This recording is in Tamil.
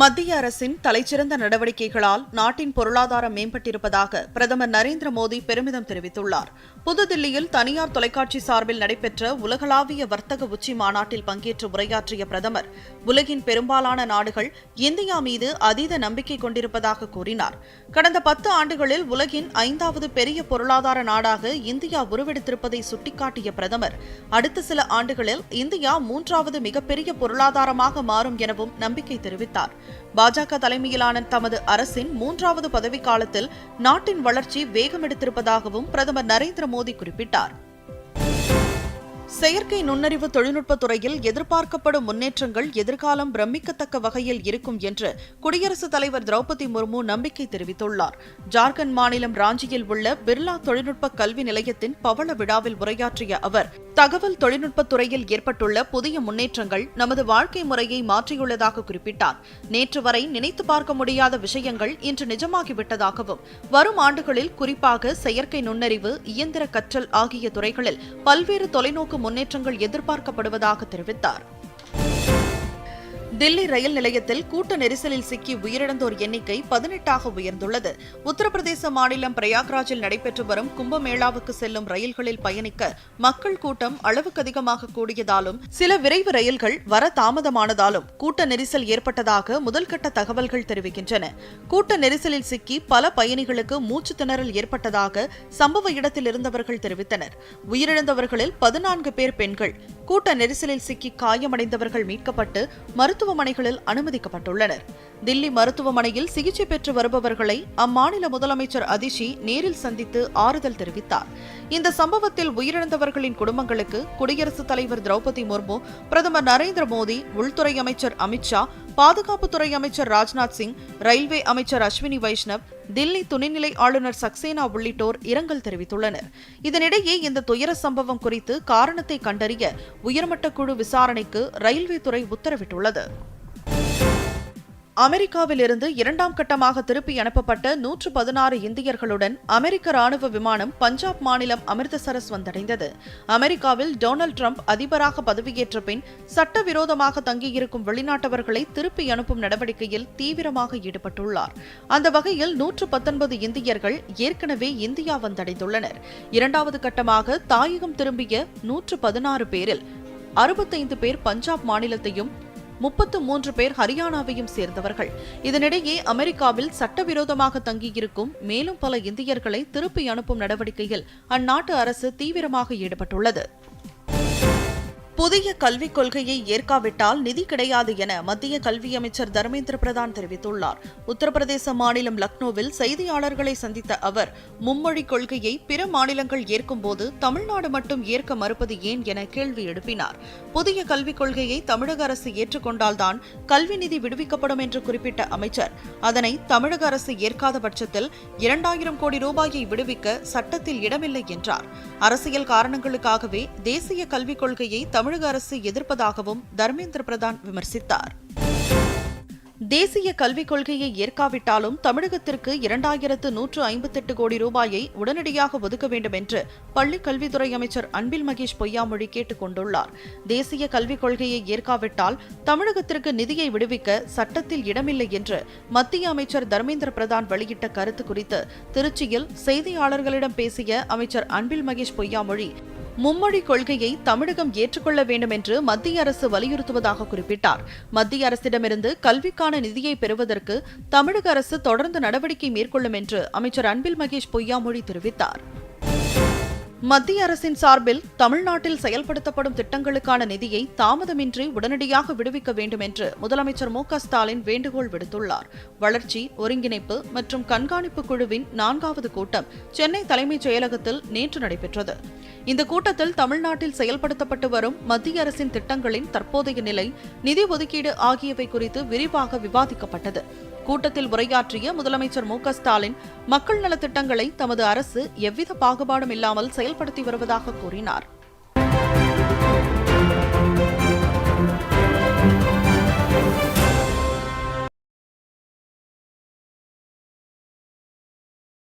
மத்திய அரசின் தலைச்சிறந்த நடவடிக்கைகளால் நாட்டின் பொருளாதாரம் மேம்பட்டிருப்பதாக பிரதமர் நரேந்திர மோடி பெருமிதம் தெரிவித்துள்ளார். புதுதில்லியில் தனியார் தொலைக்காட்சி சார்பில் நடைபெற்ற உலகளாவிய வர்த்தக உச்சி மாநாட்டில் பங்கேற்று உரையாற்றிய பிரதமர் உலகின் பெரும்பாலான நாடுகள் இந்தியா மீது அதீத நம்பிக்கை கொண்டிருப்பதாக கூறினார். கடந்த பத்து ஆண்டுகளில் உலகின் ஐந்தாவது பெரிய பொருளாதார நாடாக இந்தியா உருவெடுத்திருப்பதை சுட்டிக்காட்டிய பிரதமர் அடுத்த சில ஆண்டுகளில் இந்தியா மூன்றாவது மிகப்பெரிய பொருளாதாரமாக மாறும் எனவும் நம்பிக்கை தெரிவித்தார். பாஜக தலைமையிலான தமது அரசின் மூன்றாவது பதவிக்காலத்தில் நாட்டின் வளர்ச்சி வேகமெடுத்திருப்பதாகவும் பிரதமர் நரேந்திர மோடி குறிப்பிட்டார். செயற்கை நுண்ணறிவு தொழில்நுட்பத் துறையில் எதிர்பார்க்கப்படும் முன்னேற்றங்கள் எதிர்காலம் பிரமிக்கத்தக்க வகையில் இருக்கும் என்று குடியரசுத் தலைவர் திரௌபதி முர்மு நம்பிக்கை தெரிவித்துள்ளார். ஜார்க்கண்ட் மாநிலம் ராஞ்சியில் உள்ள பிர்லா தொழில்நுட்ப கல்வி நிலையத்தின் பவள விழாவில் உரையாற்றிய அவர் தகவல் தொழில்நுட்பத் துறையில் ஏற்பட்டுள்ள புதிய முன்னேற்றங்கள் நமது வாழ்க்கை முறையை மாற்றியுள்ளதாக குறிப்பிட்டார். நேற்று வரை நினைத்து பார்க்க முடியாத விஷயங்கள் இன்று நிஜமாகிவிட்டதாகவும் வரும் ஆண்டுகளில் குறிப்பாக செயற்கை நுண்ணறிவு இயந்திர கற்றல் ஆகிய துறைகளில் பல்வேறு தொலைநோக்கு முன்னேற்றங்கள் எதிர்பார்க்கப்படுவதாக தெரிவித்தார். தில்லி ரயில் நிலையத்தில் கூட்ட நெரிசலில் சிக்கி உயிரிழந்தோர் எண்ணிக்கை பதினெட்டாக உயர்ந்துள்ளது. உத்தரப்பிரதேச மாநிலம் பிரயாக்ராஜில் நடைபெற்று வரும் கும்பமேளாவுக்கு செல்லும் ரயில்களில் பயணிக்க மக்கள் கூட்டம் அளவுக்கு அதிகமாக கூடியதாலும் சில விரைவு ரயில்கள் வர தாமதமானதாலும் கூட்ட நெரிசல் ஏற்பட்டதாக முதல்கட்ட தகவல்கள் தெரிவிக்கின்றன. கூட்ட நெரிசலில் சிக்கி பல பயணிகளுக்கு மூச்சு திணறல் ஏற்பட்டதாக சம்பவ இடத்தில் இருந்தவர்கள் தெரிவித்தனர். உயிரிழந்தவர்களில் பதினான்கு பேர் பெண்கள் கூட்ட நெரிசலில் சிக்கி காயமடைந்தவர்கள் மீட்கப்பட்டு மருத்துவமனைகளில் அனுமதிக்கப்பட்டுள்ளனர். தில்லி மருத்துவமனையில் சிகிச்சை பெற்று வருபவர்களை அம்மாநில முதலமைச்சர் அதிஷி நேரில் சந்தித்து ஆறுதல் தெரிவித்தார். இந்த சம்பவத்தில் உயிரிழந்தவர்களின் குடும்பங்களுக்கு குடியரசுத் தலைவர் திரௌபதி முர்மு பிரதமர் நரேந்திர மோடி உள்துறை அமைச்சர் அமித்ஷா பாதுகாப்புத்துறை அமைச்சர் ராஜ்நாத் சிங் ரயில்வே அமைச்சர் அஸ்வினி வைஷ்ணவ் தில்லி துணைநிலை ஆளுநர் சக்சேனா உள்ளிட்டோர் இரங்கல் தெரிவித்துள்ளனர். இதனிடையே இந்த துயர சம்பவம் குறித்து காரணத்தை கண்டறிய உயர்மட்ட குழு விசாரணைக்கு ரயில்வே துறை உத்தரவிட்டுள்ளது. அமெரிக்காவிலிருந்து இரண்டாம் கட்டமாக திருப்பி அனுப்பப்பட்ட நூற்று பதினாறு இந்தியர்களுடன் அமெரிக்க ராணுவ விமானம் பஞ்சாப் மாநிலம் அமிர்தசரஸ் வந்தடைந்தது. அமெரிக்காவில் டொனால்டு டிரம்ப் அதிபராக பதவியேற்ற பின் சட்டவிரோதமாக தங்கியிருக்கும் வெளிநாட்டவர்களை திருப்பி அனுப்பும் நடவடிக்கையில் தீவிரமாக ஈடுபட்டுள்ளார். அந்த வகையில் நூற்று பத்தொன்பது இந்தியர்கள் ஏற்கனவே இந்தியா வந்தடைந்துள்ளனர். இரண்டாவது கட்டமாக தாயகம் திரும்பிய நூற்று பதினாறு பேரில் அறுபத்தைந்து பேர் பஞ்சாப் மாநிலத்தையும் முப்பத்து மூன்று பேர் ஹரியானாவையும் சேர்ந்தவர்கள். இதனிடையே அமெரிக்காவில் சட்டவிரோதமாக தங்கியிருக்கும் மேலும் பல இந்தியர்களை திருப்பி அனுப்பும் நடவடிக்கையில் அந்நாட்டு அரசு தீவிரமாக ஈடுபட்டுள்ளது. புதிய கல்விக் கொள்கையை ஏற்காவிட்டால் நிதி கிடையாது என மத்திய கல்வி அமைச்சர் தர்மேந்திர பிரதான் தெரிவித்துள்ளார். உத்தரப்பிரதேச மாநிலம் லக்னோவில் செய்தியாளர்களை சந்தித்த அவர் மும்மொழிக் கொள்கையை பிற மாநிலங்கள் ஏற்கும்போது தமிழ்நாடு மட்டும் ஏற்க மறுப்பது ஏன் என கேள்வி எழுப்பினார். புதிய கல்விக் கொள்கையை தமிழக அரசு ஏற்றுக்கொண்டால்தான் கல்வி நிதி விடுவிக்கப்படும் என்று குறிப்பிட்ட அமைச்சர். அதனை தமிழக அரசு ஏற்காத பட்சத்தில் இரண்டாயிரம் கோடி ரூபாயை விடுவிக்க சட்டத்தில் இடமில்லை என்றார். அரசியல் காரணங்களுக்காகவே தேசிய கல்விக் கொள்கையை தமிழக அரசு எதிர்ப்பதாகவும் தர்மேந்திர பிரதான் விமர்சித்தார். தேசிய கல்விக் கொள்கையை ஏற்காவிட்டாலும் தமிழகத்திற்கு இரண்டாயிரத்து நூற்று ஐம்பத்தெட்டு கோடி ரூபாயை உடனடியாக ஒதுக்க வேண்டும் என்று பள்ளிக் கல்வித்துறை அமைச்சர் அன்பில் மகேஷ் பொய்யாமொழி கேட்டுக் கொண்டுள்ளார். தேசிய கல்விக் கொள்கையை ஏற்காவிட்டால் தமிழகத்திற்கு நிதியை விடுவிக்க சட்டத்தில் இடமில்லை என்று மத்திய அமைச்சர் தர்மேந்திர பிரதான் வெளியிட்ட கருத்து குறித்து திருச்சியில் செய்தியாளர்களிடம் பேசிய அமைச்சர் அன்பில் மகேஷ் பொய்யாமொழி மும்மொழி கொள்கையை தமிழகம் ஏற்றுக்கொள்ள வேண்டும் என்று மத்திய அரசு வலியுறுத்துவதாக குறிப்பிட்டார். மத்திய அரசிடமிருந்து கல்விக்கான நிதியை பெறுவதற்கு தமிழக அரசு தொடர்ந்து நடவடிக்கை மேற்கொள்ளும் என்று அமைச்சர் அன்பில் மகேஷ் பொய்யாமொழி தெரிவித்தார். மத்திய அரசின் சார்பில் தமிழ்நாட்டில் செயல்படுத்தப்படும் திட்டங்களுக்கான நிதியை தாமதமின்றி உடனடியாக விடுவிக்க வேண்டும் என்று முதலமைச்சர் மு ஸ்டாலின் வேண்டுகோள் விடுத்துள்ளார். வளர்ச்சி ஒருங்கிணைப்பு மற்றும் கண்காணிப்பு குழுவின் நான்காவது கூட்டம் சென்னை தலைமைச் செயலகத்தில் நேற்று நடைபெற்றது. இந்த கூட்டத்தில் தமிழ்நாட்டில் செயல்படுத்தப்பட்டு வரும் மத்திய அரசின் திட்டங்களின் தற்போதைய நிலை நிதி ஒதுக்கீடு ஆகியவை குறித்து விரிவாக விவாதிக்கப்பட்டது. கூட்டத்தில் உரையாற்றிய முதலமைச்சர் மு ஸ்டாலின் மக்கள் நலத்திட்டங்களை தமது அரசு எவ்வித பாகுபாடும் இல்லாமல் செயல்படுத்தி வருவதாக கூறினார்.